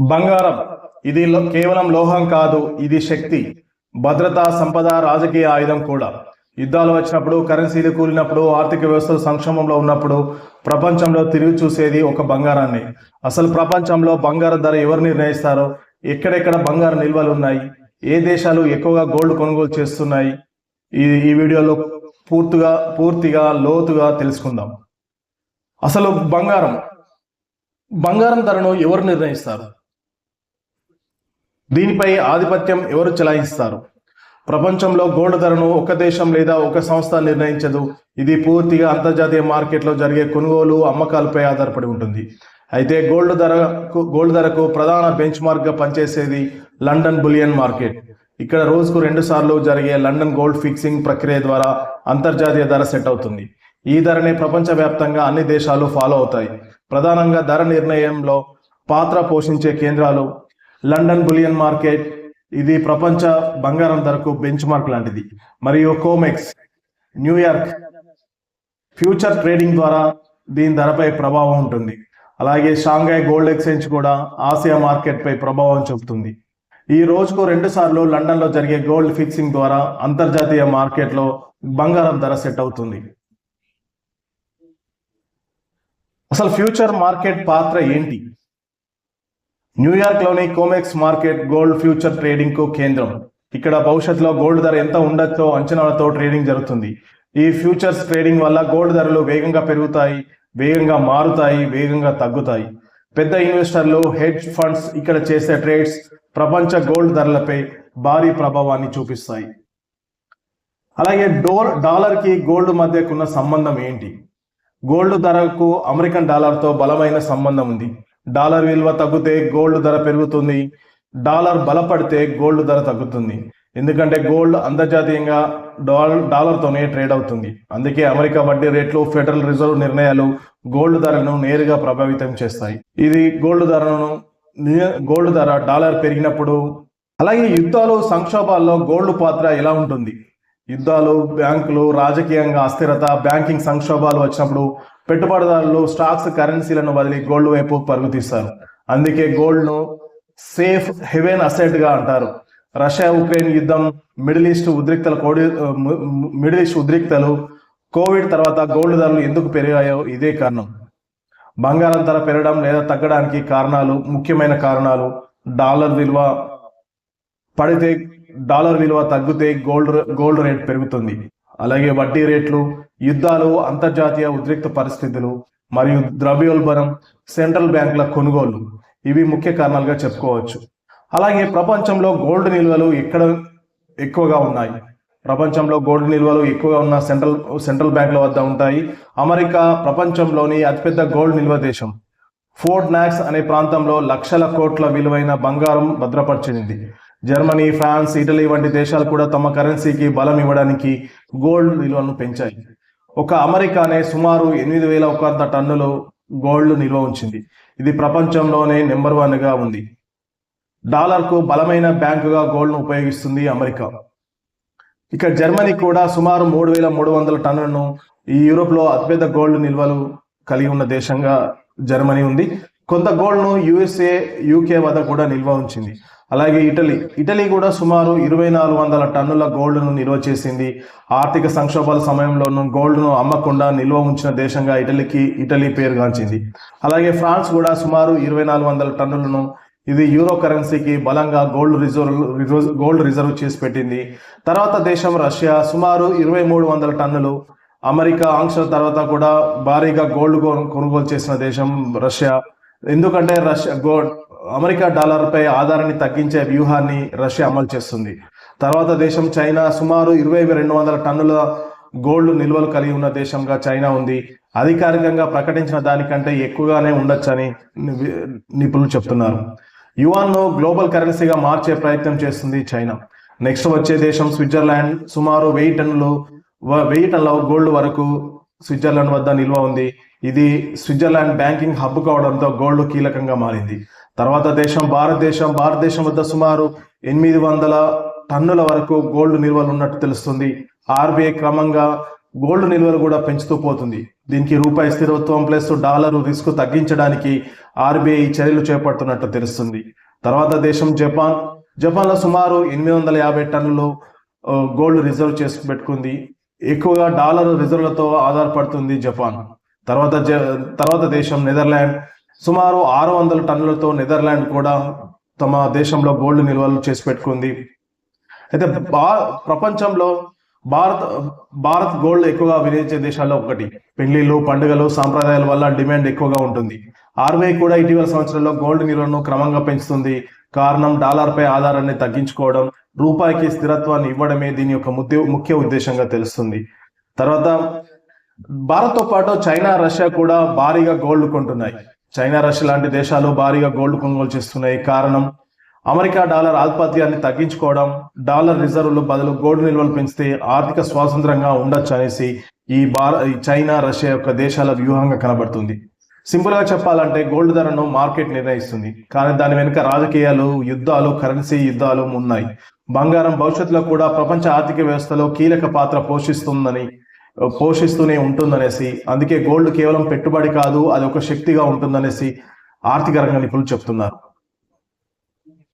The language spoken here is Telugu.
బంగారం. ఇది కేవలం లోహం కాదు ఇది శక్తి. భద్రత సంపద రాజకీయ ఆయుధం కూడా. యుద్ధాలు వచ్చినప్పుడు కరెన్సీలు కూలినప్పుడు ఆర్థిక వ్యవస్థ సంక్షోభంలో ఉన్నప్పుడు ప్రపంచంలో తిరిగి చూసేది ఒక బంగారాన్ని. అసలు ప్రపంచంలో బంగారం ధర ఎవరు నిర్ణయిస్తారో? ఎక్కడెక్కడ బంగారు నిల్వలు ఉన్నాయి? ఏ దేశాలు ఎక్కువగా గోల్డ్ కొనుగోలు చేస్తున్నాయి? ఈ ఈ వీడియోలో పూర్తిగా పూర్తిగా లోతుగా తెలుసుకుందాం. అసలు బంగారం. బంగారం ధరను ఎవరు నిర్ణయిస్తారు? దీనిపై ఆధిపత్యం ఎవరు చెలాయిస్తారు? ప్రపంచంలో గోల్డ్ ధరను ఒక దేశం లేదా ఒక సంస్థ నిర్ణయించదు. ఇది పూర్తిగా అంతర్జాతీయ మార్కెట్లో జరిగే కొనుగోలు అమ్మకాలపై ఆధారపడి ఉంటుంది. అయితే గోల్డ్ ధరకు గోల్డ్ ధరకు ప్రధాన బెంచ్ మార్క్గా పనిచేసేది లండన్ బులియన్ మార్కెట్. ఇక్కడ రోజుకు రెండు సార్లు జరిగే లండన్ గోల్డ్ ఫిక్సింగ్ ప్రక్రియ ద్వారా అంతర్జాతీయ ధర సెట్ అవుతుంది. ఈ ధరని ప్రపంచవ్యాప్తంగా అన్ని దేశాలు ఫాలో అవుతాయి. ప్రధానంగా ధర నిర్ణయంలో పాత్ర పోషించే కేంద్రాలు లండన్ బులియన్ మార్కెట్ ఇది ప్రపంచ బంగారం ధరకు బెంచ్ మార్క్ లాంటిది. మరియు కోమెక్స్ న్యూయార్క్ ఫ్యూచర్ ట్రేడింగ్ ద్వారా దీని ధరపై ప్రభావం ఉంటుంది. అలాగే షాంఘై గోల్డ్ ఎక్స్చేంజ్ కూడా ఆసియా మార్కెట్ పై ప్రభావం చూపుతుంది. ఈ రోజుకు రెండు సార్లు లండన్లో జరిగే గోల్డ్ ఫిక్సింగ్ ద్వారా అంతర్జాతీయ మార్కెట్లో బంగారం ధర సెట్ అవుతుంది. అసలు ఫ్యూచర్ మార్కెట్ పాత్ర ఏంటి? న్యూయార్క్లోని కోమెక్స్ మార్కెట్ గోల్డ్ ఫ్యూచర్ ట్రేడింగ్కు కేంద్రం. ఇక్కడ భవిష్యత్తులో గోల్డ్ ధర ఎంత ఉండొచ్చో అంచనాలతో ట్రేడింగ్ జరుగుతుంది. ఈ ఫ్యూచర్స్ ట్రేడింగ్ వల్ల గోల్డ్ ధరలు వేగంగా పెరుగుతాయి వేగంగా మారుతాయి వేగంగా తగ్గుతాయి. పెద్ద ఇన్వెస్టర్లు హెడ్జ్ ఫండ్స్ ఇక్కడ చేసే ట్రేడ్స్ ప్రపంచ గోల్డ్ ధరలపై భారీ ప్రభావాన్ని చూపిస్తాయి. అలాగే డోర్ డాలర్కి గోల్డ్ మధ్యకున్న సంబంధం ఏంటి? గోల్డ్ ధరకు అమెరికన్ డాలర్తో బలమైన సంబంధం ఉంది. డాలర్ విలువ తగ్గితే గోల్డ్ ధర పెరుగుతుంది. డాలర్ బలపడితే గోల్డ్ ధర తగ్గుతుంది. ఎందుకంటే గోల్డ్ అంతర్జాతీయంగా డాలర్ డాలర్తోనే ట్రేడ్ అవుతుంది. అందుకే అమెరికా వడ్డీ రేట్లు ఫెడరల్ రిజర్వ్ నిర్ణయాలు గోల్డ్ ధరను నేరుగా ప్రభావితం చేస్తాయి. ఇది గోల్డ్ ధరను గోల్డ్ ధర డాలర్ పెరిగినప్పుడు అలాగే యుద్ధాలు సంక్షోభాల్లో గోల్డ్ పాత్ర ఎలా ఉంటుంది? యుద్ధాలు బ్యాంకులు రాజకీయంగా అస్థిరత బ్యాంకింగ్ సంక్షోభాలు వచ్చినప్పుడు పెట్టుబడిదారులు స్టాక్స్ కరెన్సీలను వదిలి గోల్డ్ వైపు పరుగు తీస్తారు అందుకే గోల్డ్ను సేఫ్ హెవెన్ అసెట్గా అంటారు. రష్యా ఉక్రెయిన్ యుద్ధం మిడిల్ ఈస్ట్ ఉద్రిక్తల కోడి మిడిల్ ఈస్ట్ ఉద్రిక్తలు కోవిడ్ తర్వాత గోల్డ్ ధరలు ఎందుకు పెరిగాయో ఇదే కారణం. బంగారం ధర పెరగడం లేదా తగ్గడానికి కారణాలు ముఖ్యమైన కారణాలు డాలర్ విలువ పడితే డాలర్ విలువ తగ్గితే గోల్డ్ గోల్డ్ రేట్ పెరుగుతుంది. అలాగే వడ్డీ రేట్లు యుద్ధాలు అంతర్జాతీయ ఉద్రిక్త పరిస్థితులు మరియు ద్రవ్యోల్బణం సెంట్రల్ బ్యాంకుల కొనుగోలు ఇవి ముఖ్య కారణాలుగా చెప్పుకోవచ్చు. అలాగే ప్రపంచంలో గోల్డ్ నిల్వలు ఎక్కడ ఎక్కువగా ఉన్నాయి? ప్రపంచంలో గోల్డ్ నిల్వలు ఎక్కువగా ఉన్న సెంట్రల్ సెంట్రల్ బ్యాంకుల వద్ద ఉంటాయి. అమెరికా ప్రపంచంలోని అతిపెద్ద గోల్డ్ నిల్వ దేశం. ఫోర్ట్ నాక్స్ అనే ప్రాంతంలో లక్షల కోట్ల విలువైన బంగారం భద్రపరిచింది. జర్మనీ ఫ్రాన్స్ ఇటలీ వంటి దేశాలు కూడా తమ కరెన్సీకి బలం ఇవ్వడానికి గోల్డ్ విలువను పెంచాయి. ఒక అమెరికానే సుమారు ఎనిమిది వేల ఒక వంద టన్నులు గోల్డ్ నిల్వ ఉంచింది. ఇది ప్రపంచంలోనే నెంబర్ వన్గా ఉంది. డాలర్కు బలమైన బ్యాంకుగా గోల్డ్ను ఉపయోగిస్తుంది అమెరికా. ఇక జర్మనీ కూడా సుమారు మూడు వేల మూడు వందల టన్నులను ఈ యూరోప్లో అతిపెద్ద గోల్డ్ నిల్వలు కలిగి ఉన్న దేశంగా జర్మనీ ఉంది. కొంత గోల్డ్ను యుఎస్ఏ యూకే వద్ద కూడా నిల్వ ఉంచింది. అలాగే ఇటలీ. ఇటలీ కూడా సుమారు ఇరవై నాలుగు వందల టన్నుల గోల్డ్ను నిల్వ చేసింది. ఆర్థిక సంక్షోభాల సమయంలోనూ గోల్డ్ను అమ్మకుండా నిల్వ ఉంచిన దేశంగా ఇటలీకి ఇటలీ పేరుగాంచింది. అలాగే ఫ్రాన్స్ కూడా సుమారు ఇరవై నాలుగు వందల టన్నులను ఇది యూరో కరెన్సీకి బలంగా gold reserve reserve gold reserve చేసి పెట్టింది. తర్వాత దేశం రష్యా సుమారు ఇరవై మూడు వందల టన్నులు. అమెరికా ఆంక్షల తర్వాత కూడా భారీగా గోల్డ్ కొనుగోలు చేసిన దేశం రష్యా. ఎందుకంటే రష్యా గోల్డ్ అమెరికా డాలర్పై ఆధారాన్ని తగ్గించే వ్యూహాన్ని రష్యా అమలు చేస్తుంది. తర్వాత దేశం చైనా సుమారు ఇరవై రెండు వందల టన్నుల గోల్డ్ నిల్వలు కలిగి ఉన్న దేశంగా చైనా ఉంది. అధికారికంగా ప్రకటించిన దానికంటే ఎక్కువగానే ఉండొచ్చని నిపుణులు చెప్తున్నారు. యువాన్ను గ్లోబల్ కరెన్సీగా మార్చే ప్రయత్నం చేస్తుంది చైనా. నెక్స్ట్ వచ్చే దేశం స్విట్జర్లాండ్ సుమారు వెయ్యి టన్నులు వెయ్యి టన్నుల గోల్డ్ వరకు స్విట్జర్లాండ్ వద్ద నిల్వ ఉంది. ఇది స్విట్జర్లాండ్ బ్యాంకింగ్ హబ్ కావడంతో గోల్డ్ కీలకంగా మారింది. తర్వాత దేశం భారతదేశం భారతదేశం వద్ద సుమారు ఎనిమిది వందల టన్నుల వరకు గోల్డ్ నిల్వలు ఉన్నట్టు తెలుస్తుంది. ఆర్బీఐ క్రమంగా గోల్డ్ నిల్వలు కూడా పెంచుతూ పోతుంది. దీనికి రూపాయి స్థిరత్వం ప్లస్ డాలర్ రిస్క్ తగ్గించడానికి ఆర్బీఐ చర్యలు చేపడుతున్నట్టు తెలుస్తుంది. తర్వాత దేశం జపాన్. జపాన్లో సుమారు ఎనిమిది వందల యాభై టన్నులు గోల్డ్ రిజర్వ్ చేసి పెట్టుకుంది. ఎక్కువగా డాలర్ రిజర్వ్లతో ఆధారపడుతుంది జపాన్. తర్వాత జ- తర్వాత దేశం నెదర్లాండ్. సుమారు ఆరు వందల టన్నులతో నెదర్లాండ్ కూడా తమ దేశంలో గోల్డ్ నిల్వలు చేసి పెట్టుకుంది. అయితే భా ప్రపంచంలో భారత్ భారత్ గోల్డ్ ఎక్కువగా వినియోగించే దేశాల్లో ఒకటి. పెళ్ళిళ్ళు పండుగలు సాంప్రదాయాల వల్ల డిమాండ్ ఎక్కువగా ఉంటుంది. ఆర్బీఐ కూడా ఇటీవల సంవత్సరంలో గోల్డ్ నిల్వను క్రమంగా పెంచుతుంది. కారణం డాలర్ పై ఆధారాన్ని తగ్గించుకోవడం రూపాయికి స్థిరత్వాన్ని ఇవ్వడమే దీని యొక్క ముద్ద ముఖ్య ఉద్దేశంగా తెలుస్తుంది. తర్వాత భారత్తో పాటు చైనా రష్యా కూడా భారీగా గోల్డ్ కొంటున్నాయి. చైనా రష్యా లాంటి దేశాలు భారీగా గోల్డ్ కొనుగోలు చేస్తున్నాయి కారణం అమెరికా డాలర్ ఆధిపత్యాన్ని తగ్గించుకోవడం డాలర్ రిజర్వులు బదులు గోల్డ్ నిల్వలు పెంచితే ఆర్థిక స్వాతంత్రంగా ఉండొచ్చు అనేసి ఈ భార ఈ చైనా రష్యా యొక్క దేశాల వ్యూహంగా కనబడుతుంది. సింపుల్గా చెప్పాలంటే గోల్డ్ ధరను మార్కెట్ నిర్ణయిస్తుంది. కానీ దాని వెనుక రాజకీయాలు యుద్ధాలు కరెన్సీ యుద్ధాలు ఉన్నాయి. బంగారం భవిష్యత్తులో కూడా ప్రపంచ ఆర్థిక వ్యవస్థలో కీలక పాత్ర పోషిస్తుందని పోషిస్తూనే ఉంటుందనేసి అందుకే గోల్డ్ కేవలం పెట్టుబడి కాదు అది ఒక శక్తిగా ఉంటుందనేసి ఆర్థిక రంగ నిపుణులు చెప్తున్నారు.